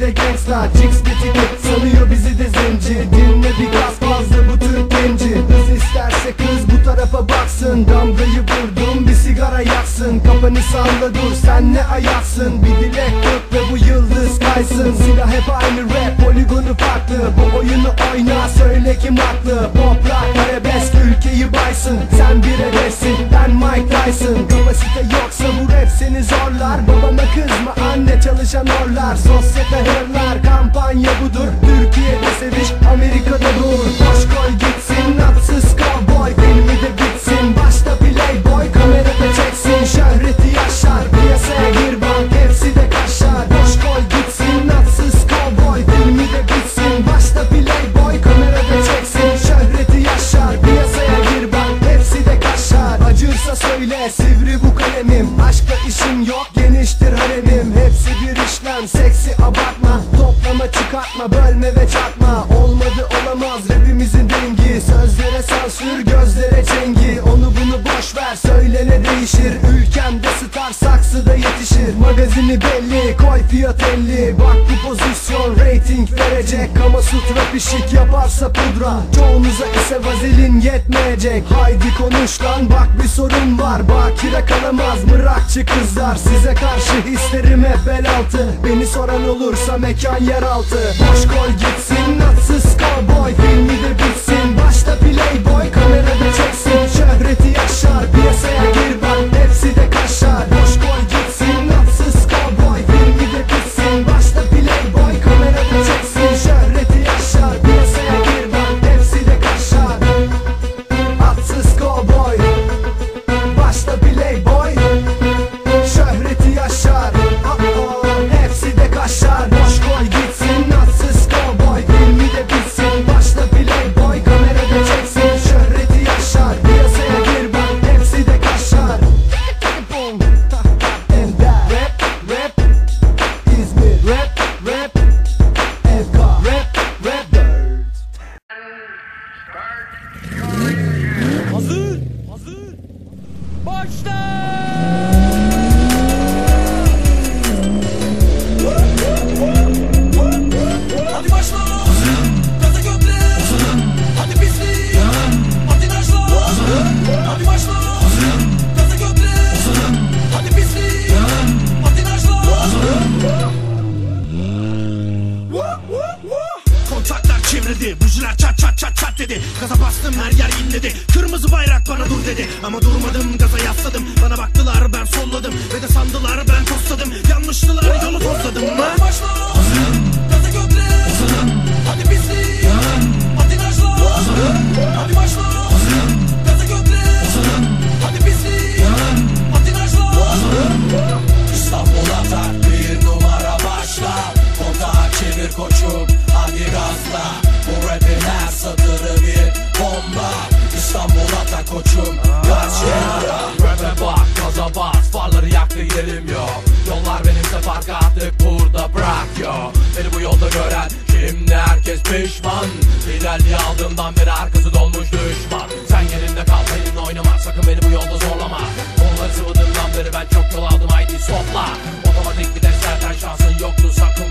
de gangsta Jigs bitikli sanıyor bizi de zenci. Dinle bir gaz fazla bu Türk genci. Kız isterse kız bu tarafa baksın. Damgayı vurdum bir sigara yaksın. Kafanı salla dur sen ne ayaksın? Bir dilek tut ve bu yıldız kaysın. Silah hep aynı rap poligonu farklı. Bu oyunu oyna söyle kim haklı? Pop rock arabesk ülkeyi baysın. Sen bir hevesin ben Mike Tyson. Kapasite yoksa bu rap seni zorlar. Babama kızma anne çalışan orlar. Sosyete hırlar kampanya budur. Türkiye'de seviş Amerika'da dur seksi abartma Toplama çıkartma bölme ve çarpma ne değişir. Ülkemde star saksıda yetişir. Magazini belli koy fiyat 50 Bak bu pozisyon rating verecek. Kama sutra pişik yaparsa pudra. Çoğunuza ise vazelin yetmeyecek. Haydi konuş lan bak bir sorun var. Bakire kalamaz mırakçı kızlar. Size karşı hislerim hep bel altı. Beni soran olursa mekan yeraltı Boş koy gitsin dedi. Gaza bastım her yer inledi. Kırmızı bayrak bana dur dedi. Ama durmadım gaza yasladım. Bana baktılar ben solladım. Ve de sandılar ben tosladım. Yanlıştılar yolu tozladım Hadi başla Gaza gömle. Hadi pislik Hadi başla Gaza gömle koçum. Kenara Rap'e bak gaza bas. Farları yaktı yerim yok. Yollar benimse fark attık burada bırak yo Beni bu yolda gören şimdi herkes pişman. Liderliği aldığımdan beri arkası dolmuş düşman. Sen yerinde kal benimle oynama. Sakın beni bu yolda zorlama. Onları sıvadığımdan beri ben çok yol aldım. Haydi stopla Otomatik bir zaten şansın yoktu. Sakın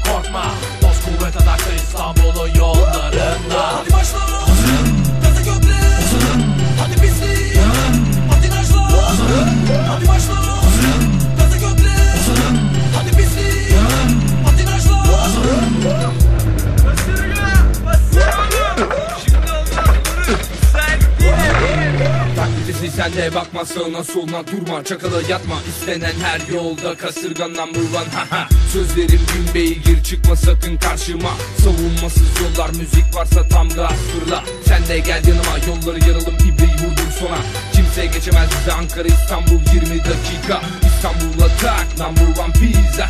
sen de bakma sağına soluna durma. Çakala yatma istenen her yolda Kasırgan number one haha Sözlerim gün beygir çıkma sakın karşıma. Savunmasız yollar müzik varsa tam gaz fırla. Sen de gel yanıma yolları yaralım ibreyi vurdur sona. Kimse geçemez bize Ankara İstanbul 20 dakika. İstanbul'a tak number one pizza.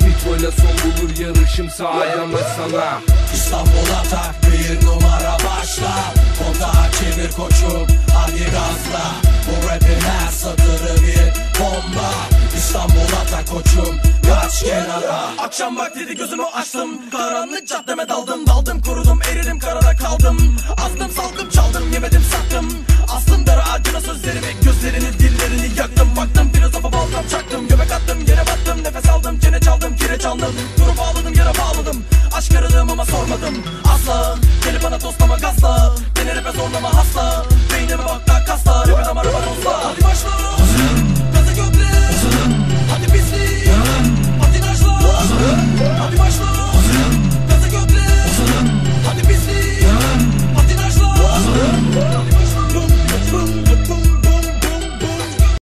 Nitro'yla son bulur yarışım sağyama sana İstanbul'a tak bir numara başla. Kontağı çevir koçum hadi gazla Bu rapin her satırı bir bomba. İstanbul'a tak koçum kaç kenara. Akşam vaktiydi gözümü açtım Karanlık caddeme daldım. Daldım kurudum eridim karada kaldım. Astım saldım sormadım. Asla. Gelip bana dostlama gazla. Beni rappe zorlama asla. Beynime bak da kasla. Rapin ama rapper dostla Hadi başla. Hazırım